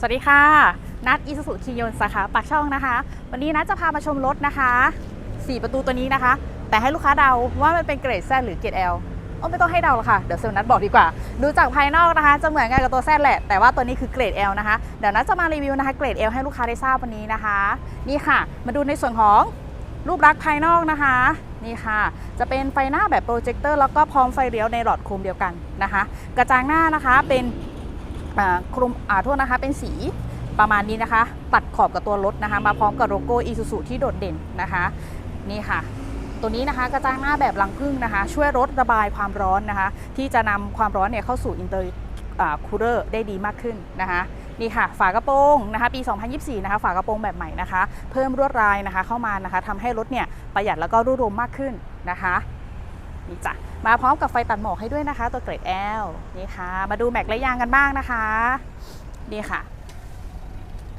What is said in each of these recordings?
สวัสดีค่ะ นัดอีสุสุคียนสาขาปากช่องนะคะ วันนี้นัดจะพามาชมรถนะคะ 4 ประตูตัวนี้นะคะ แต่ให้ลูกค้าเดาว่ามันเป็นเกรด Z หรือเกรด L โอ้ไม่ต้องให้เดาหรอกค่ะ เดี๋ยวเซลล์นัดบอกดีกว่า ดูจากภายนอกนะคะ จะเหมือนกันกับตัว Z แหละ แต่ว่าตัวนี้คือเกรด L นะคะ เดี๋ยวนัดจะมารีวิวนะคะ เกรด L ให้ลูกค้าได้ทราบวันนี้นะคะ นี่ค่ะ มาดูในส่วนของรูปลักษณ์ภายนอกนะคะ นี่ค่ะ จะเป็นไฟหน้าแบบโปรเจคเตอร์แล้วก็พร้อมไฟเลี้ยวในหลอดโคมเดียวกันนะคะ กระจังหน้านะคะเป็น คลุมอ่าโทษนะคะเป็นสีประมาณนี้นะคะ ตัดขอบกับตัวรถนะคะ มาพร้อมกับโลโก้อีซูซูที่โดดเด่นนะคะนี่ค่ะ ตัวนี้นะคะกระจังหน้าแบบรังผึ้งนะคะ ช่วยลดระบายความร้อนนะคะ ที่จะนำความร้อนเนี่ยเข้าสู่อินเตอร์คูลเลอร์ได้ดีมากขึ้นนะคะนี่ค่ะ ฝากระโปรงนะคะปี 2024 นะคะ ฝากระโปรงแบบใหม่นะคะ เพิ่มลวดลายนะคะ เข้ามานะคะทำให้รถเนี่ยประหยัดแล้วก็รูดมมากขึ้นนะคะ นี่จ้ะมาพร้อมกับไฟตัดหมอกให้ด้วยนะคะ ตัวเกรด L นี่ค่ะ มาดูแม็กและยางกันบ้างนะคะนี่ค่ะ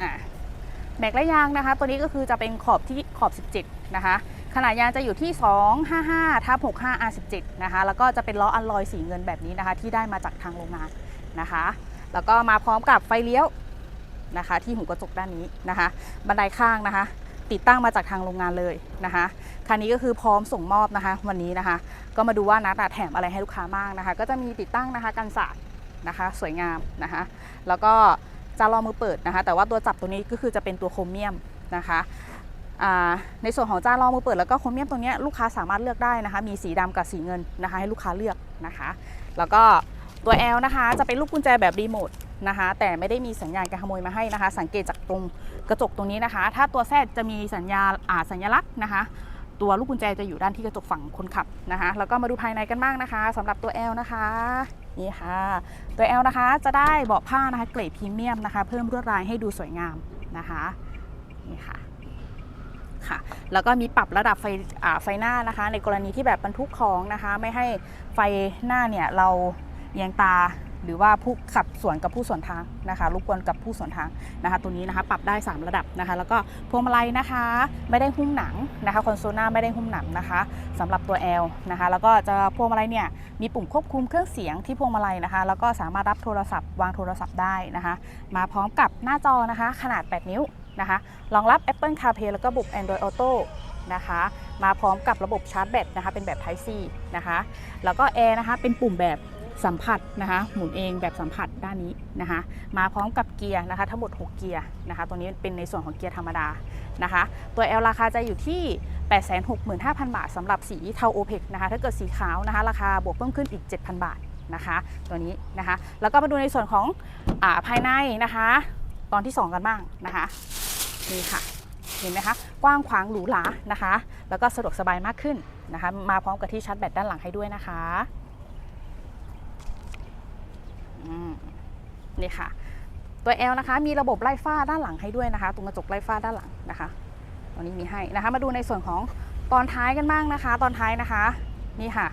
อะแม็กและยางนะคะ ตัวนี้ก็คือจะเป็นขอบที่ขอบ 17 นะคะ ขนาดยางจะอยู่ที่ 255ทับ65 R17 นะคะ แล้วก็จะเป็นล้ออัลลอยสีเงินแบบนี้นะคะ ที่ได้มาจากทางโรงงานนะคะ แล้วก็มาพร้อมกับไฟเลี้ยวนะคะ ที่หูกระจกด้านนี้นะคะ บันไดข้างนะคะ ติดตั้งมาจากทางโรงงานเลยนะคะคันนี้ก็คือพร้อมส่งมอบนะคะ วันนี้นะคะ ก็มาดูว่านัดอะแถมอะไรให้ลูกค้าบ้างนะคะ ก็จะมีติดตั้งนะคะกันสาดนะคะ สวยงามนะคะ แล้วก็จารอมือเปิดนะคะ แต่ว่าตัวจับตัวนี้ก็คือจะเป็นตัวโครเมียมนะคะในส่วนของจ้ารอมือเปิดแล้วก็โครเมียมตัวเนี้ลูกค้าสามารถเลือกได้นะคะ มีสีดำกับสีเงินนะคะ ให้ลูกค้าเลือกนะคะ แล้วก็ ตัว L นะคะจะเป็นลูกกุญแจแบบรีโมทนะคะ แต่ไม่ได้มีสัญญาณการขโมยมาให้นะคะ สังเกตจากตรงกระจกตรงนี้นะคะ ถ้าตัวแซดจะมีสัญญาอ่าสัญลักษณ์นะคะ ตัวลูกกุญแจจะอยู่ด้านที่กระจกฝั่งคนขับนะคะ แล้วก็มาดูภายในกันบ้างนะคะสำหรับตัว L นะคะนี่ค่ะ ตัว L นะคะจะได้เบาะผ้านะคะเกรดพรีเมียมนะคะ เพิ่มลวดลายให้ดูสวยงามนะคะนี่ค่ะค่ะแล้วก็มีปรับระดับไฟไฟหน้านะคะ ในกรณีที่แบบบรรทุกของนะคะ ไม่ให้ไฟหน้าเนี่ยเรา เอียงตาหรือว่าผู้ขับสวนกับผู้สวนทางนะคะรบกวนกับผู้สวนทางนะคะ ตัวนี้นะคะปรับได้ 3 ระดับนะคะ แล้วก็พวงมาลัยนะคะ ไม่ได้หุ้มหนังนะคะคอนโซลหน้าไม่ได้หุ้มหนังนะคะสำหรับตัว L นะคะ แล้วก็จะพวงมาลัยเนี่ยมีปุ่มควบคุมเครื่องเสียงที่พวงมาลัยนะคะ แล้วก็สามารถรับโทรศัพท์วางโทรศัพท์ได้นะคะ มาพร้อมกับหน้าจอนะคะ ขนาด 8 นิ้วนะคะรองรับ Apple CarPlay แล้วก็ระบ Android Auto นะคะมาพร้อมกับระบบชาร์จแบตนะคะเป็นแบบ Type C นะคะแล้วก็ Air นะคะเป็นปุ่มแบบ สัมผัสนะคะหมุนเองแบบสัมผัสด้านนี้นะคะมาพร้อมกับเกียร์นะคะทั้งหมด 6 เกียร์นะคะตัวนี้เป็นในส่วนของเกียร์ธรรมดานะคะตัว L ราคาจะอยู่ที่ 865,000 บาทสำหรับสีเทาโอเพกนะคะถ้าเกิดสีขาวนะคะราคาบวกเพิ่มขึ้นอีก 7,000 บาทนะคะตัวนี้นะคะแล้วก็มาดูในส่วนของอภายในนะคะ ตอนที่ 2 กันบ้างนะคะนี่ค่ะเห็นไหมคะกว้างขวางหรูหรานะคะ แล้วก็สะดวกสบายมากขึ้นนะคะ มาพร้อมกับที่ชาร์จแบตด้านหลังให้ด้วยนะคะอืม นี่ค่ะ ตัว L นะคะ มีระบบไล่ฟ้าด้านหลังให้ด้วยนะคะตรงกระจกไล่ฟ้าด้านหลังนะคะตัวนี้มีให้นะคะ มาดูในส่วนของตอนท้ายกันบ้างนะคะ ตอนท้ายนะคะนี่ค่ะ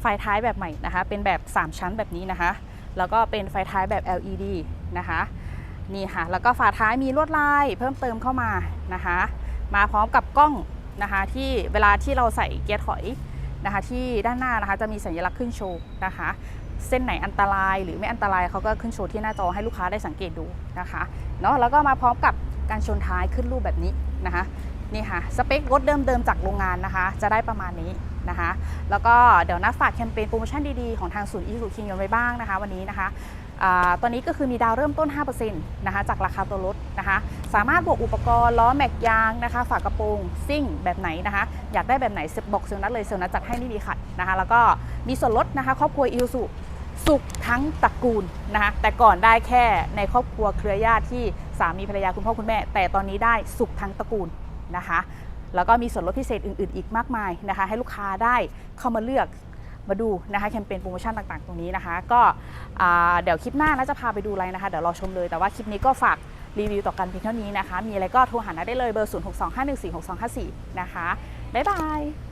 ไฟท้ายแบบใหม่นะคะ เป็นแบบ 3 ชั้นแบบนี้นะคะ แล้วก็เป็นไฟท้ายแบบ LED นะคะนี่ค่ะ แล้วก็ฝาท้ายมีลวดลายเพิ่มเติมเข้ามานะคะ มาพร้อมกับกล้องนะคะที่เวลาที่เราใส่เกียร์ถอยนะคะ ที่ด้านหน้านะคะจะมีสัญลักษณ์ขึ้นโชว์นะคะ เส้นไหนอันตรายหรือไม่อันตรายเขาก็ขึ้นโชว์ที่หน้าจอให้ลูกค้าได้สังเกตดูนะคะเนาะแล้วก็มาพร้อมกับการชนท้ายขึ้นรูปแบบนี้นะคะนี่ค่ะสเปครถเดิมๆจากโรงงานนะคะ จะได้ประมาณนี้นะคะ แล้วก็เดี๋ยวนัดฝากแคมเปญโปรโมชั่นดีๆ ของทางศูนย์อีซูคิงยนไว้บ้างนะคะ วันนี้นะคะตอนนี้ก็คือมีดาวเริ่มต้น 5%นะคะจากราคาตัวรถนะคะ สามารถบวกอุปกรณ์ล้อแม็กยางนะคะ ฝากระโปรงซิ่งแบบไหนนะคะ อยากได้แบบไหนบอกเซลนัดเลยเซลนัดจัดให้นี่ดีค่ะนะคะ แล้วก็มีส่วนลดนะคะครอบครัวอิลสุ สุขทั้งตระกูลนะคะแต่ก่อนได้แค่ในครอบครัวเครือญาติที่สามีภรรยาคุณพ่อคุณแม่ แต่ตอนนี้ได้สุขทั้งตระกูลนะคะ แล้วก็มีส่วนลดพิเศษอื่น ๆ อีกมากมายนะคะ ให้ลูกค้าได้เข้ามาเลือกมาดูนะคะแคมเปญโปรโมชั่นต่าง ๆ ตรงนี้นะคะ ก็เดี๋ยวคลิปหน้าน่าจะพาไปดูอะไรนะคะ เดี๋ยวรอชมเลยแต่ว่าคลิปนี้ก็ฝากรีวิวต่อกันเพียงเท่านี้นะคะ มีอะไรก็โทรหานาได้เลยเบอร์ 0625146254 นะคะ บ๊ายบาย